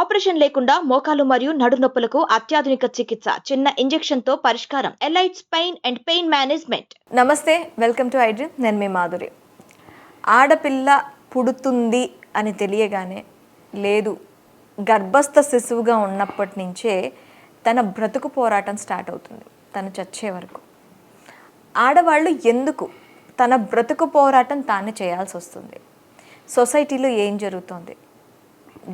operation లేకుండా మోకాలు మరియు నడునొప్పులకు అత్యాధునిక చికిత్స చిన్న ఇంజెక్షన్ తో పరిష్కారం elites pain and pain management నమస్తే వెల్కమ్ టు ఐడ్రీమ్ నేను మీ మాధురి ఆడపిల్ల పుడుతుంది అని తెలియగానే లేదు గర్భస్థ శిశువుగా ఉన్నప్పటి నుంచే తన బ్రతుకు పోరాటం స్టార్ట్ అవుతుంది తను చచ్చే వరకు ఆడవాళ్ళు ఎందుకు తన బ్రతుకు పోరాటం తానే చేయాల్సి వస్తుంది సొసైటీలో ఏం జరుగుతుంది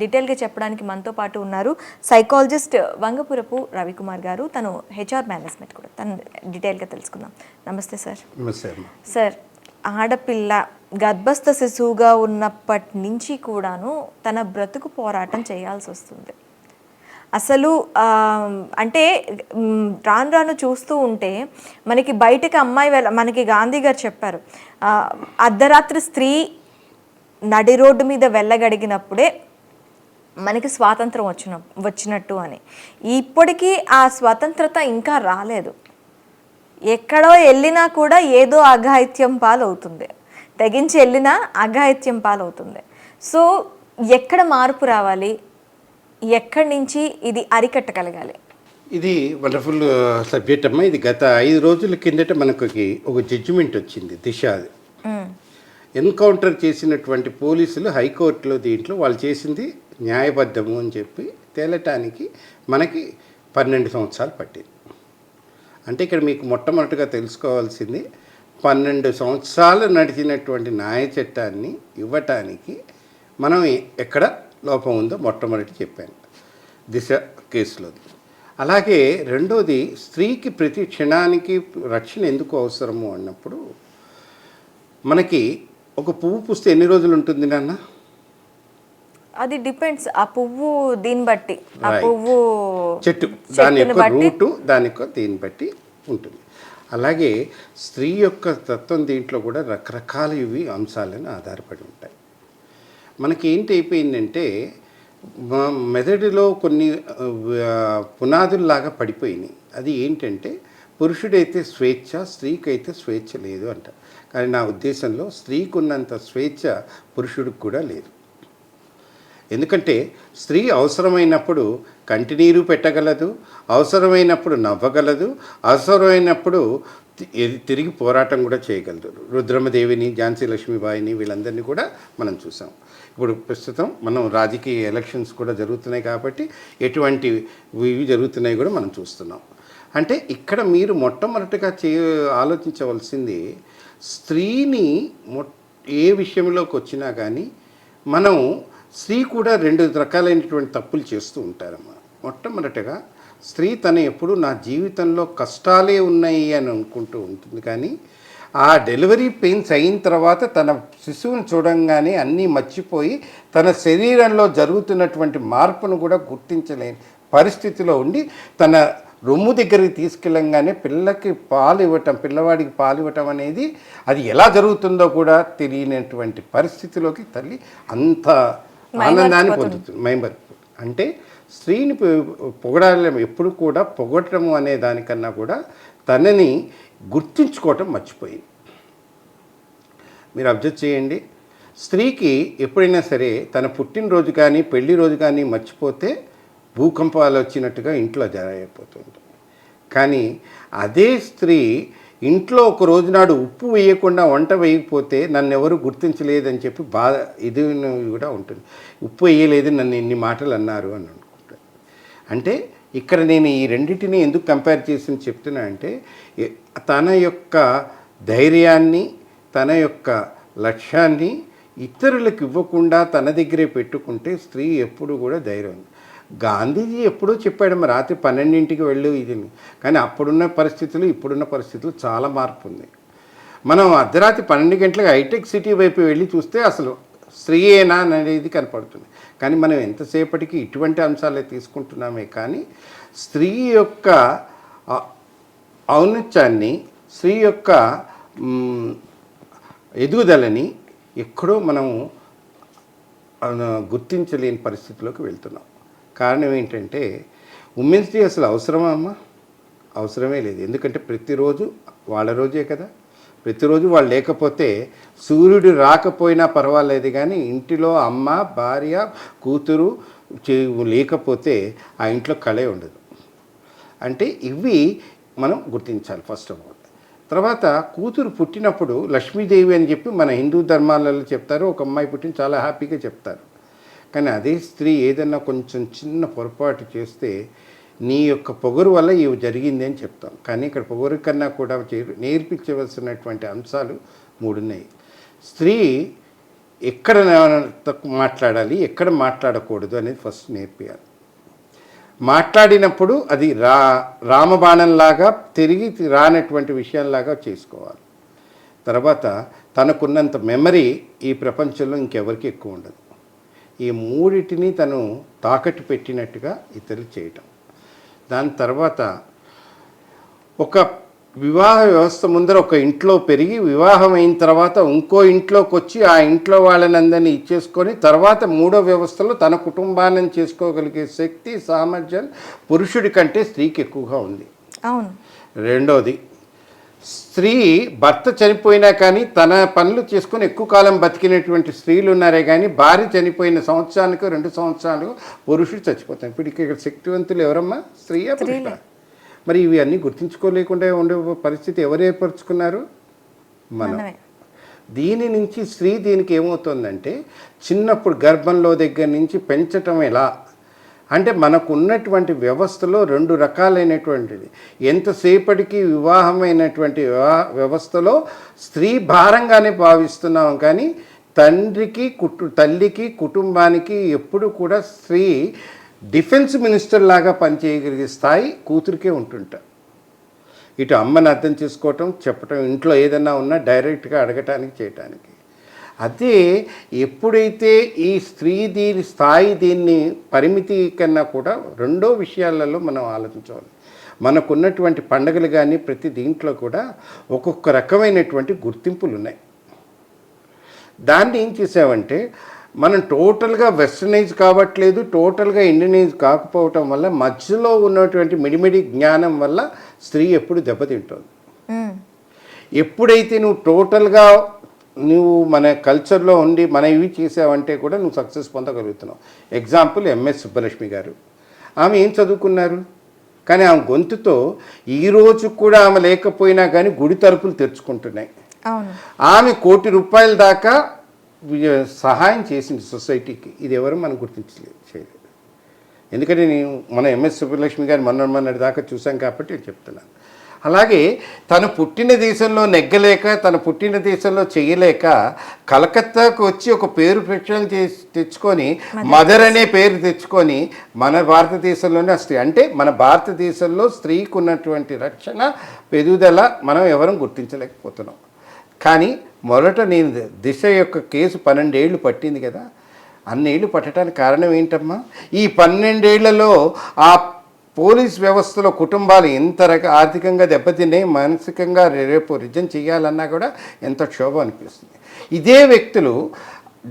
డీటెయిల్గా చెప్పడానికి మనతో పాటు ఉన్నారు సైకాలజిస్ట్ వంగపురపు రవికుమార్ గారు తను హెచ్ఆర్ మేనేజ్మెంట్ కూడా తను డీటెయిల్గా తెలుసుకుందాం నమస్తే సార్ నమస్తే సార్ ఆడపిల్ల గర్భస్థ శిశువుగా ఉన్నప్పటి నుంచి కూడాను తన బ్రతుకు పోరాటం చేయాల్సి వస్తుంది అసలు అంటే రాను రాను చూస్తూ ఉంటే మనకి బయటకి అమ్మాయి వెళ్ళ మనకి గాంధీ గారు చెప్పారు అర్ధరాత్రి స్త్రీ నడి రోడ్డు మీద వెళ్ళగడిగినప్పుడే మనకి స్వాతంత్రం వచ్చిన వచ్చినట్టు అని ఇప్పటికీ ఆ స్వతంత్రత ఇంకా రాలేదు ఎక్కడో వెళ్ళినా కూడా ఏదో అఘాయిత్యం పాలవుతుంది తెగించి వెళ్ళినా అఘాయిత్యం పాలవుతుంది సో ఎక్కడ మార్పు రావాలి ఎక్కడి నుంచి ఇది అరికట్టగలగాలి ఇది వండర్ఫుల్ సబ్జెక్ట్ అమ్మా ఇది గత ఐదు రోజుల కిందట మనకు ఒక జడ్జిమెంట్ వచ్చింది దిశ అది ఎన్కౌంటర్ చేసినటువంటి పోలీసులు హైకోర్టులో దీంట్లో వాళ్ళు చేసింది న్యాయబద్ధము అని చెప్పి తేలటానికి మనకి పన్నెండు సంవత్సరాలు పట్టింది అంటే ఇక్కడ మీకు మొట్టమొదటిగా తెలుసుకోవాల్సింది పన్నెండు సంవత్సరాలు నడిచినటువంటి న్యాయ చట్టాన్ని ఇవ్వటానికి మనం ఎక్కడ లోపం ఉందో మొట్టమొదటి చెప్పాను దిశ కేసులో అలాగే రెండోది స్త్రీకి ప్రతి క్షణానికి రక్షణ ఎందుకు అవసరము అన్నప్పుడు మనకి ఒక పువ్వు పూస్తే ఎన్ని రోజులు ఉంటుంది నాన్న అది డిపెండ్స్ ఆ పువ్వు దీన్ని బట్టి ఆ పువ్వు చెట్టు దాని యొక్క రూటు దాని యొక్క దీన్ని బట్టి ఉంటుంది అలాగే స్త్రీ యొక్క తత్వం దీంట్లో కూడా రకరకాల ఇవి అంశాలను ఆధారపడి ఉంటాయి మనకి ఏంటి అయిపోయిందంటే మెదడులో కొన్ని పునాదుల్లాగా పడిపోయినాయి అది ఏంటంటే పురుషుడైతే స్వేచ్ఛ స్త్రీకైతే స్వేచ్ఛ లేదు అంట కానీ నా ఉద్దేశంలో స్త్రీకున్నంత స్వేచ్ఛ పురుషుడికి కూడా లేదు ఎందుకంటే స్త్రీ అవసరమైనప్పుడు కంటినీరు పెట్టగలదు అవసరమైనప్పుడు నవ్వగలదు అవసరమైనప్పుడు తిరిగి పోరాటం కూడా చేయగలదు రుద్రమదేవిని ఝాన్సీ లక్ష్మీబాయిని వీళ్ళందరినీ కూడా మనం చూసాం ఇప్పుడు ప్రస్తుతం మనం రాజకీయ ఎలక్షన్స్ కూడా జరుగుతున్నాయి కాబట్టి ఎటువంటి ఇవి జరుగుతున్నాయి కూడా మనం చూస్తున్నాం అంటే ఇక్కడ మీరు మొట్టమొదటిగా చే ఆలోచించవలసింది స్త్రీని మొ ఏ విషయంలోకి వచ్చినా కానీ మనం స్త్రీ కూడా రెండు రకాలైనటువంటి తప్పులు చేస్తూ ఉంటారమ్మా మొట్టమొదటగా స్త్రీ తన ఎప్పుడు నా జీవితంలో కష్టాలే ఉన్నాయి అని అనుకుంటూ ఉంటుంది కానీ ఆ డెలివరీ పెయిన్స్ అయిన తర్వాత తన శిశువుని చూడంగానే అన్నీ మర్చిపోయి తన శరీరంలో జరుగుతున్నటువంటి మార్పును కూడా గుర్తించలేని పరిస్థితిలో ఉండి తన రొమ్ము దగ్గరికి తీసుకెళ్ళంగానే పిల్లకి పాలు ఇవ్వటం పిల్లవాడికి పాలు ఇవ్వటం అనేది అది ఎలా జరుగుతుందో కూడా తెలియనటువంటి పరిస్థితిలోకి తల్లి అంత ఆనందాన్ని పొందుతుంది మైమర్చిపోతుంది అంటే స్త్రీని పొగడాలి ఎప్పుడు కూడా పొగడము అనే దానికన్నా కూడా తనని గుర్తుంచుకోవటం మర్చిపోయింది మీరు అబ్జర్వ్ చేయండి స్త్రీకి ఎప్పుడైనా సరే తన పుట్టినరోజు కానీ పెళ్లి రోజు కానీ మర్చిపోతే భూకంపాలు వచ్చినట్టుగా ఇంట్లో జారైపోతుంది కానీ అదే స్త్రీ ఇంట్లో ఒక రోజునాడు ఉప్పు వేయకుండా వంట వేయకపోతే నన్ను ఎవరు గుర్తించలేదని చెప్పి బాధ ఇది కూడా ఉంటుంది ఉప్పు వేయలేదు నన్ను ఇన్ని మాటలు అన్నారు అని అనుకుంటాను అంటే ఇక్కడ నేను ఈ రెండింటిని ఎందుకు కంపేర్ చేసి చెప్తున్నా అంటే తన యొక్క ధైర్యాన్ని తన యొక్క లక్ష్యాన్ని ఇతరులకు ఇవ్వకుండా తన దగ్గరే పెట్టుకుంటే స్త్రీ ఎప్పుడు కూడా ధైర్యం గాంధీజీ ఎప్పుడూ చెప్పాడు మరి రాత్రి పన్నెండింటికి వెళ్ళు ఇది కానీ అప్పుడున్న పరిస్థితులు ఇప్పుడున్న పరిస్థితులు చాలా మార్పు ఉంది మనం అర్ధరాత్రి పన్నెండు గంటలకు హైటెక్ సిటీ వైపు వెళ్ళి చూస్తే అసలు స్త్రీయేనా అనేది కనపడుతుంది కానీ మనం ఎంతసేపటికి ఇటువంటి అంశాలే తీసుకుంటున్నామే కానీ స్త్రీ యొక్క ఔన్నత్యాన్ని స్త్రీ యొక్క ఎదుగుదలని ఎక్కడో మనం గుర్తించలేని పరిస్థితిలోకి వెళ్తున్నాం కారణం ఏంటంటే ఉమెన్స్ డే అసలు అవసరమా అమ్మా అవసరమే లేదు ఎందుకంటే ప్రతిరోజు వాళ్ళ రోజే కదా ప్రతిరోజు వాళ్ళు లేకపోతే సూర్యుడు రాకపోయినా పర్వాలేదు కానీ ఇంటిలో అమ్మ భార్య కూతురు లేకపోతే ఆ ఇంట్లో కళే ఉండదు అంటే ఇవి మనం గుర్తించాలి ఫస్ట్ ఆఫ్ ఆల్ తర్వాత కూతురు పుట్టినప్పుడు లక్ష్మీదేవి అని చెప్పి మన హిందూ ధర్మాలలో చెప్తారు ఒక అమ్మాయి పుట్టిన చాలా హ్యాపీగా చెప్తారు కానీ అదే స్త్రీ ఏదన్నా కొంచెం చిన్న పొరపాటు చేస్తే నీ యొక్క పొగరు వల్ల ఇవి జరిగింది అని చెప్తాం కానీ ఇక్కడ పొగరు కన్నా కూడా నేర్పించవలసినటువంటి అంశాలు మూడున్నాయి స్త్రీ ఎక్కడ మాట్లాడాలి ఎక్కడ మాట్లాడకూడదు అనేది ఫస్ట్ నేర్పియాలి మాట్లాడినప్పుడు అది రా రామబాణంలాగా తిరిగి రానటువంటి విషయాల్లాగా చేసుకోవాలి తర్వాత తనకున్నంత మెమరీ ఈ ప్రపంచంలో ఇంకెవరికి ఎక్కువ ఉండదు ఈ మూడిటిని తను తాకట్టు పెట్టినట్టుగా ఇతరులు చేయటం దాని తర్వాత ఒక వివాహ వ్యవస్థ ముందర ఒక ఇంట్లో పెరిగి వివాహం అయిన తర్వాత ఇంకో ఇంట్లోకి వచ్చి ఆ ఇంట్లో వాళ్ళని అందరినీ ఇచ్చేసుకొని తర్వాత మూడో వ్యవస్థలో తన కుటుంబాన్ని చేసుకోగలిగే శక్తి సామర్థ్యం పురుషుడి కంటే స్త్రీకి ఎక్కువగా ఉంది అవును రెండోది స్త్రీ భర్త చనిపోయినా కానీ తన పనులు చేసుకుని ఎక్కువ కాలం బతికినటువంటి స్త్రీలు ఉన్నారే కానీ భార్య చనిపోయిన సంవత్సరానికి రెండు సంవత్సరాలకు పురుషుడు చచ్చిపోతాయి ఇప్పుడు ఇక్కడ శక్తివంతులు ఎవరమ్మా స్త్రీ మరి ఇవి అన్నీ గుర్తించుకోలేకుండా ఉండే పరిస్థితి ఎవరు ఏర్పరచుకున్నారు మనం దీని నుంచి స్త్రీ దీనికి ఏమవుతుందంటే చిన్నప్పుడు గర్భంలో దగ్గర నుంచి పెంచటం ఎలా అంటే మనకు ఉన్నటువంటి వ్యవస్థలో రెండు రకాలైనటువంటిది ఎంతసేపటికి వివాహమైనటువంటి వ్యవస్థలో స్త్రీ భారంగానే భావిస్తున్నాం కానీ తండ్రికి కుటు తల్లికి కుటుంబానికి ఎప్పుడు కూడా స్త్రీ డిఫెన్స్ మినిస్టర్ లాగా పనిచేయగలిగే స్థాయి కూతురికే ఉంటుంట ఇటు అమ్మని అర్థం చేసుకోవటం చెప్పటం ఇంట్లో ఏదైనా ఉన్నా డైరెక్ట్గా అడగటానికి చేయటానికి అదే ఎప్పుడైతే ఈ స్త్రీ దీని స్థాయి దీన్ని పరిమితి కన్నా కూడా రెండో విషయాలలో మనం ఆలోచించాలి మనకున్నటువంటి పండుగలు కానీ ప్రతి దీంట్లో కూడా ఒక్కొక్క రకమైనటువంటి గుర్తింపులు ఉన్నాయి దాన్ని ఏం చేసామంటే మనం టోటల్గా వెస్టర్నైజ్ కావట్లేదు టోటల్గా ఇండియనైజ్ కాకపోవటం వల్ల మధ్యలో ఉన్నటువంటి మిడిమిడి జ్ఞానం వల్ల స్త్రీ ఎప్పుడు దెబ్బతింటుంది ఎప్పుడైతే నువ్వు టోటల్గా నువ్వు మన కల్చర్లో ఉండి మన ఇవి చేసావంటే కూడా నువ్వు సక్సెస్ పొందగలుగుతున్నావు ఎగ్జాంపుల్ ఎంఎస్ సుబ్బలక్ష్మి గారు ఆమె ఏం చదువుకున్నారు కానీ ఆమె గొంతుతో ఈరోజు కూడా ఆమె లేకపోయినా కానీ గుడి తలుపులు తెరుచుకుంటున్నాయి ఆమె కోటి రూపాయల దాకా సహాయం చేసింది సొసైటీకి ఇది ఎవరు మనం గుర్తించలేదు చేయలేదు ఎందుకంటే నేను మన ఎంఎస్ సుబ్బలక్ష్మి గారు మొన్న మొన్నటి దాకా చూసాం కాబట్టి చెప్తున్నాను అలాగే తను పుట్టిన దేశంలో నెగ్గలేక తను పుట్టిన దేశంలో చేయలేక కలకత్తాకు వచ్చి ఒక పేరు ప్రక్షణ తెచ్చుకొని మదర్ అనే పేరు తెచ్చుకొని మన భారతదేశంలోనే స్త్రీ అంటే మన భారతదేశంలో స్త్రీకి ఉన్నటువంటి రక్షణ పెరుగుదల మనం ఎవరం గుర్తించలేకపోతున్నాం కానీ మొదట నేను దిశ యొక్క కేసు పన్నెండేళ్ళు పట్టింది కదా అన్నేళ్ళు పట్టడానికి కారణం ఏంటమ్మా ఈ పన్నెండేళ్లలో ఆ పోలీస్ వ్యవస్థలో కుటుంబాలు ఎంత రక ఆర్థికంగా దెబ్బతిన్నాయి మానసికంగా రేపు రిజన్ చేయాలన్నా కూడా ఎంత క్షోభ అనిపిస్తుంది ఇదే వ్యక్తులు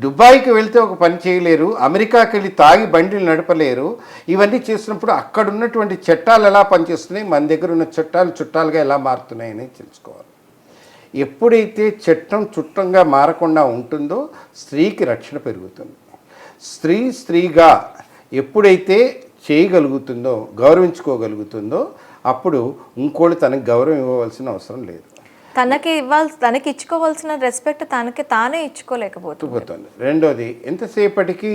దుబాయ్కి వెళ్తే ఒక పని చేయలేరు అమెరికాకి వెళ్ళి తాగి బండిలు నడపలేరు ఇవన్నీ చేసినప్పుడు అక్కడ ఉన్నటువంటి చట్టాలు ఎలా పనిచేస్తున్నాయి మన దగ్గర ఉన్న చట్టాలు చుట్టాలుగా ఎలా మారుతున్నాయని తెలుసుకోవాలి ఎప్పుడైతే చట్టం చుట్టంగా మారకుండా ఉంటుందో స్త్రీకి రక్షణ పెరుగుతుంది స్త్రీ స్త్రీగా ఎప్పుడైతే చేయగలుగుతుందో గౌరవించుకోగలుగుతుందో అప్పుడు ఇంకోళ్ళు తనకి గౌరవం ఇవ్వవలసిన అవసరం లేదు తనకి ఇవ్వాల్సి తనకి ఇచ్చుకోవాల్సిన రెస్పెక్ట్ తనకి తానే ఇచ్చుకోలేకపోతుంది రెండోది ఎంతసేపటికి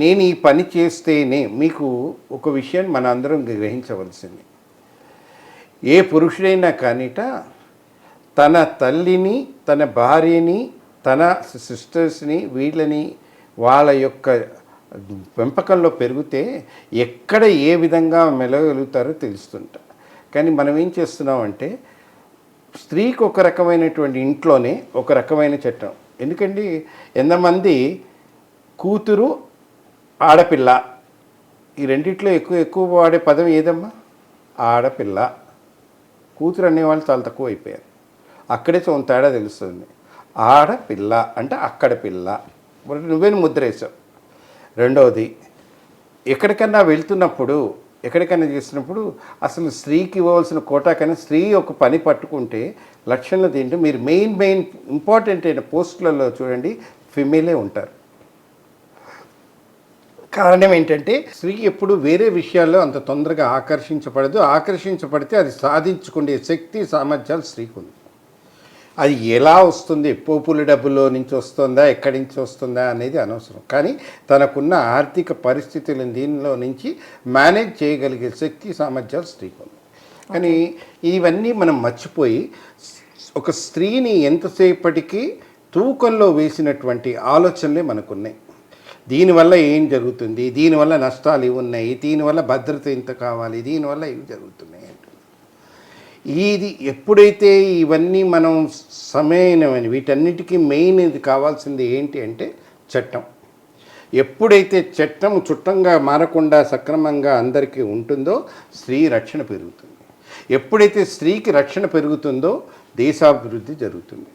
నేను ఈ పని చేస్తేనే మీకు ఒక విషయం మన అందరం గ్రహించవలసింది ఏ పురుషుడైనా కానిట తన తల్లిని తన భార్యని తన సిస్టర్స్ని వీళ్ళని వాళ్ళ యొక్క పెంపకంలో పెరిగితే ఎక్కడ ఏ విధంగా మెలగలుగుతారో తెలుస్తుంట కానీ మనం ఏం చేస్తున్నామంటే స్త్రీకి ఒక రకమైనటువంటి ఇంట్లోనే ఒక రకమైన చట్టం ఎందుకండి ఎంతమంది కూతురు ఆడపిల్ల ఈ రెండిట్లో ఎక్కువ ఎక్కువ వాడే పదం ఏదమ్మా ఆడపిల్ల కూతురు అనేవాళ్ళు చాలా తక్కువ అయిపోయారు అక్కడే తేడా తెలుస్తుంది ఆడపిల్ల అంటే అక్కడ పిల్ల నువ్వేను వేసావు రెండవది ఎక్కడికన్నా వెళ్తున్నప్పుడు ఎక్కడికైనా చేసినప్పుడు అసలు స్త్రీకి ఇవ్వవలసిన కోటా కన్నా స్త్రీ ఒక పని పట్టుకుంటే లక్షణాలు ఏంటి మీరు మెయిన్ మెయిన్ ఇంపార్టెంట్ అయిన పోస్టులలో చూడండి ఫిమేలే ఉంటారు కారణం ఏంటంటే స్త్రీ ఎప్పుడు వేరే విషయాల్లో అంత తొందరగా ఆకర్షించబడదు ఆకర్షించబడితే అది సాధించుకునే శక్తి సామర్థ్యాలు స్త్రీకి ఉంది అది ఎలా వస్తుంది పోపుల డబ్బులో నుంచి వస్తుందా ఎక్కడి నుంచి వస్తుందా అనేది అనవసరం కానీ తనకున్న ఆర్థిక పరిస్థితులను దీనిలో నుంచి మేనేజ్ చేయగలిగే శక్తి సామర్థ్యాలు ఉంది కానీ ఇవన్నీ మనం మర్చిపోయి ఒక స్త్రీని ఎంతసేపటికి తూకంలో వేసినటువంటి ఆలోచనలే మనకున్నాయి దీనివల్ల ఏం జరుగుతుంది దీనివల్ల నష్టాలు ఇవి ఉన్నాయి దీనివల్ల భద్రత ఇంత కావాలి దీనివల్ల ఇవి జరుగుతున్నాయి ఇది ఎప్పుడైతే ఇవన్నీ మనం సమయమైన వీటన్నిటికీ మెయిన్ ఇది కావాల్సింది ఏంటి అంటే చట్టం ఎప్పుడైతే చట్టం చుట్టంగా మారకుండా సక్రమంగా అందరికీ ఉంటుందో స్త్రీ రక్షణ పెరుగుతుంది ఎప్పుడైతే స్త్రీకి రక్షణ పెరుగుతుందో దేశాభివృద్ధి జరుగుతుంది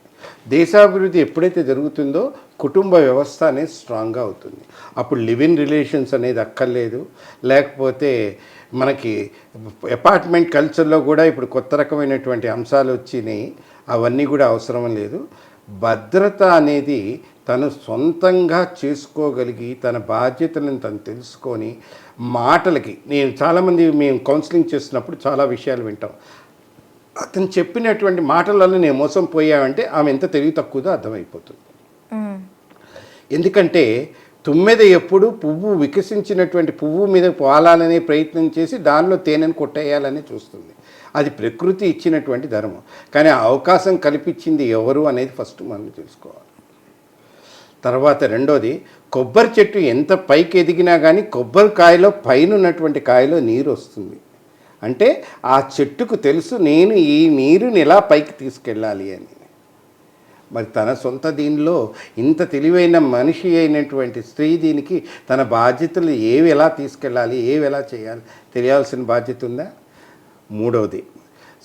దేశాభివృద్ధి ఎప్పుడైతే జరుగుతుందో కుటుంబ వ్యవస్థ అనేది స్ట్రాంగ్గా అవుతుంది అప్పుడు లివ్ ఇన్ రిలేషన్స్ అనేది అక్కర్లేదు లేకపోతే మనకి అపార్ట్మెంట్ కల్చర్లో కూడా ఇప్పుడు కొత్త రకమైనటువంటి అంశాలు వచ్చినాయి అవన్నీ కూడా అవసరం లేదు భద్రత అనేది తను సొంతంగా చేసుకోగలిగి తన బాధ్యతలను తను తెలుసుకొని మాటలకి నేను చాలామంది మేము కౌన్సిలింగ్ చేస్తున్నప్పుడు చాలా విషయాలు వింటాం అతను చెప్పినటువంటి మాటలలో నేను మోసం పోయావంటే ఆమె ఎంత తెలివి తక్కువదో అర్థమైపోతుంది ఎందుకంటే తుమ్మెద ఎప్పుడు పువ్వు వికసించినటువంటి పువ్వు మీద పోలాలనే ప్రయత్నం చేసి దానిలో తేనెను కొట్టేయాలని చూస్తుంది అది ప్రకృతి ఇచ్చినటువంటి ధర్మం కానీ ఆ అవకాశం కల్పించింది ఎవరు అనేది ఫస్ట్ మనం తెలుసుకోవాలి తర్వాత రెండోది కొబ్బరి చెట్టు ఎంత పైకి ఎదిగినా కానీ కొబ్బరికాయలో పైన ఉన్నటువంటి కాయలో నీరు వస్తుంది అంటే ఆ చెట్టుకు తెలుసు నేను ఈ నీరుని ఎలా పైకి తీసుకెళ్ళాలి అని మరి తన సొంత దీనిలో ఇంత తెలివైన మనిషి అయినటువంటి స్త్రీ దీనికి తన బాధ్యతలు ఏవి ఎలా తీసుకెళ్ళాలి ఏవి ఎలా చేయాలి తెలియాల్సిన బాధ్యత ఉందా మూడవది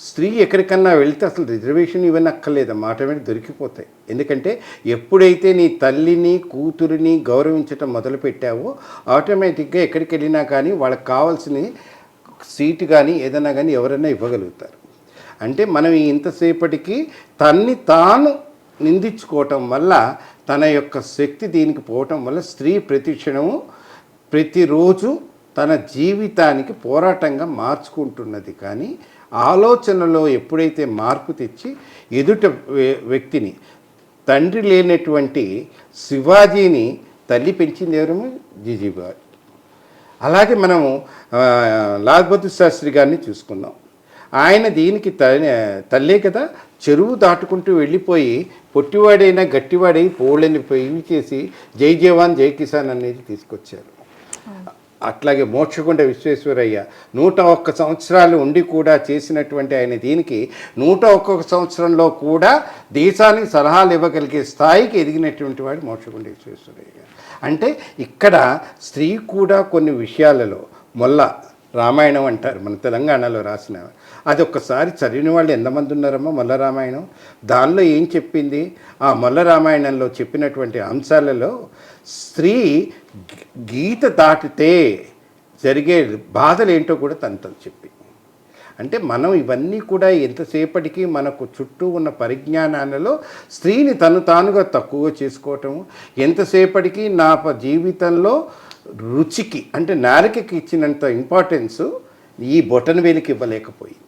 స్త్రీ ఎక్కడికన్నా వెళితే అసలు రిజర్వేషన్ మాట మీద దొరికిపోతాయి ఎందుకంటే ఎప్పుడైతే నీ తల్లిని కూతురిని గౌరవించటం మొదలుపెట్టావో ఆటోమేటిక్గా ఎక్కడికి వెళ్ళినా కానీ వాళ్ళకి కావాల్సినవి సీటు కానీ ఏదైనా కానీ ఎవరైనా ఇవ్వగలుగుతారు అంటే మనం ఇంతసేపటికి తన్ని తాను నిందించుకోవటం వల్ల తన యొక్క శక్తి దీనికి పోవటం వల్ల స్త్రీ ప్రతిక్షణము ప్రతిరోజు తన జీవితానికి పోరాటంగా మార్చుకుంటున్నది కానీ ఆలోచనలో ఎప్పుడైతే మార్పు తెచ్చి ఎదుట వ్యక్తిని తండ్రి లేనటువంటి శివాజీని తల్లి పెంచింది ఎవరు జిజీబాయి అలాగే మనము లాల్బహదూర్ శాస్త్రి గారిని చూసుకుందాం ఆయన దీనికి తల్లే కదా చెరువు దాటుకుంటూ వెళ్ళిపోయి పొట్టివాడైనా గట్టివాడై పోలేని పోయి చేసి జై జవాన్ జై కిసాన్ అనేది తీసుకొచ్చారు అట్లాగే మోక్షగుండ విశ్వేశ్వరయ్య నూట ఒక్క సంవత్సరాలు ఉండి కూడా చేసినటువంటి ఆయన దీనికి నూట ఒక్కొక్క సంవత్సరంలో కూడా దేశానికి సలహాలు ఇవ్వగలిగే స్థాయికి ఎదిగినటువంటి వాడు మోక్షగుండ విశ్వేశ్వరయ్య అంటే ఇక్కడ స్త్రీ కూడా కొన్ని విషయాలలో మొల్ల రామాయణం అంటారు మన తెలంగాణలో రాసిన అది ఒక్కసారి చదివిన వాళ్ళు ఎంతమంది ఉన్నారమ్మా మొల్ల రామాయణం దానిలో ఏం చెప్పింది ఆ మొల్ల రామాయణంలో చెప్పినటువంటి అంశాలలో స్త్రీ గీత దాటితే జరిగే బాధలేంటో కూడా తను తను చెప్పి అంటే మనం ఇవన్నీ కూడా ఎంతసేపటికి మనకు చుట్టూ ఉన్న పరిజ్ఞానాలలో స్త్రీని తను తానుగా తక్కువగా చేసుకోవటం ఎంతసేపటికి నా జీవితంలో రుచికి అంటే నారికకి ఇచ్చినంత ఇంపార్టెన్స్ ఈ బొటన్ వేలికి ఇవ్వలేకపోయింది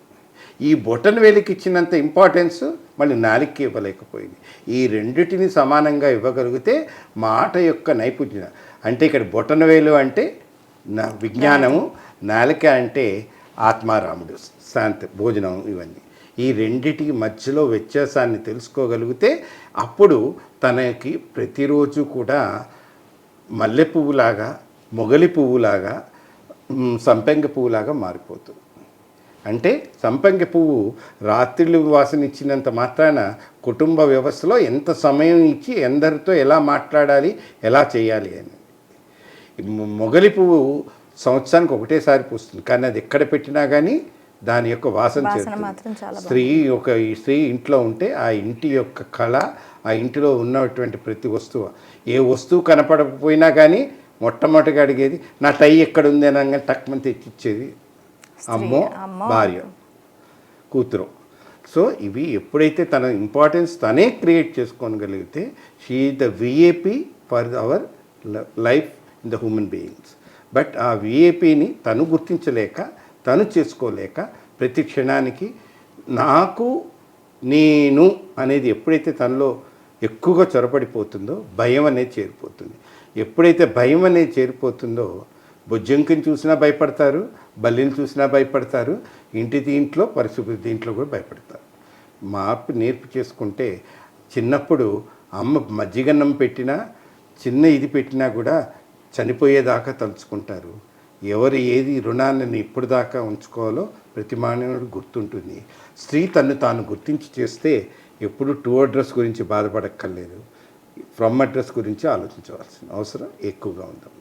ఈ బొటన్ వేలికి ఇచ్చినంత ఇంపార్టెన్స్ వాళ్ళు నాలిక్కి ఇవ్వలేకపోయింది ఈ రెండిటిని సమానంగా ఇవ్వగలిగితే మాట యొక్క నైపుణ్యం అంటే ఇక్కడ బొటనవేలు అంటే నా విజ్ఞానము నాలిక అంటే ఆత్మారాముడు శాంతి భోజనం ఇవన్నీ ఈ రెండిటికి మధ్యలో వ్యత్యాసాన్ని తెలుసుకోగలిగితే అప్పుడు తనకి ప్రతిరోజు కూడా మల్లె పువ్వులాగా మొగలి పువ్వులాగా సంపెంగ పువ్వులాగా మారిపోతుంది అంటే సంపంగి పువ్వు రాత్రిళ్ళు వాసనిచ్చినంత మాత్రాన కుటుంబ వ్యవస్థలో ఎంత సమయం ఇచ్చి ఎందరితో ఎలా మాట్లాడాలి ఎలా చేయాలి అని మొగలి పువ్వు సంవత్సరానికి ఒకటేసారి పూస్తుంది కానీ అది ఎక్కడ పెట్టినా కానీ దాని యొక్క వాసన స్త్రీ ఒక స్త్రీ ఇంట్లో ఉంటే ఆ ఇంటి యొక్క కళ ఆ ఇంటిలో ఉన్నటువంటి ప్రతి వస్తువు ఏ వస్తువు కనపడకపోయినా కానీ మొట్టమొదటిగా అడిగేది నా టై ఎక్కడ ఉంది అనగానే టక్మని తెచ్చిచ్చేది అమ్మో భార్య కూతురు సో ఇవి ఎప్పుడైతే తన ఇంపార్టెన్స్ తనే క్రియేట్ చేసుకోగలిగితే she the VIP for our life in the human beings but ఆ విఏపీని తను గుర్తించలేక తను చేసుకోలేక ప్రతి క్షణానికి నాకు నేను అనేది ఎప్పుడైతే తనలో ఎక్కువగా చొరబడిపోతుందో భయం అనేది చేరిపోతుంది ఎప్పుడైతే భయం అనేది చేరిపోతుందో బొజ్జంకిని చూసినా భయపడతారు బల్లిని చూసినా భయపడతారు ఇంటి దీంట్లో పరిశుభ్ర దీంట్లో కూడా భయపడతారు మార్పు నేర్పు చేసుకుంటే చిన్నప్పుడు అమ్మ మజ్జిగన్నం పెట్టినా చిన్న ఇది పెట్టినా కూడా చనిపోయేదాకా తలుచుకుంటారు ఎవరు ఏది రుణాన్ని ఇప్పుడు దాకా ఉంచుకోవాలో ప్రతి మానవుడు గుర్తుంటుంది స్త్రీ తను తాను గుర్తించి చేస్తే ఎప్పుడు టూ అడ్రస్ గురించి బాధపడక్కర్లేదు ఫ్రమ్ అడ్రస్ గురించి ఆలోచించవలసిన అవసరం ఎక్కువగా ఉందమ్మా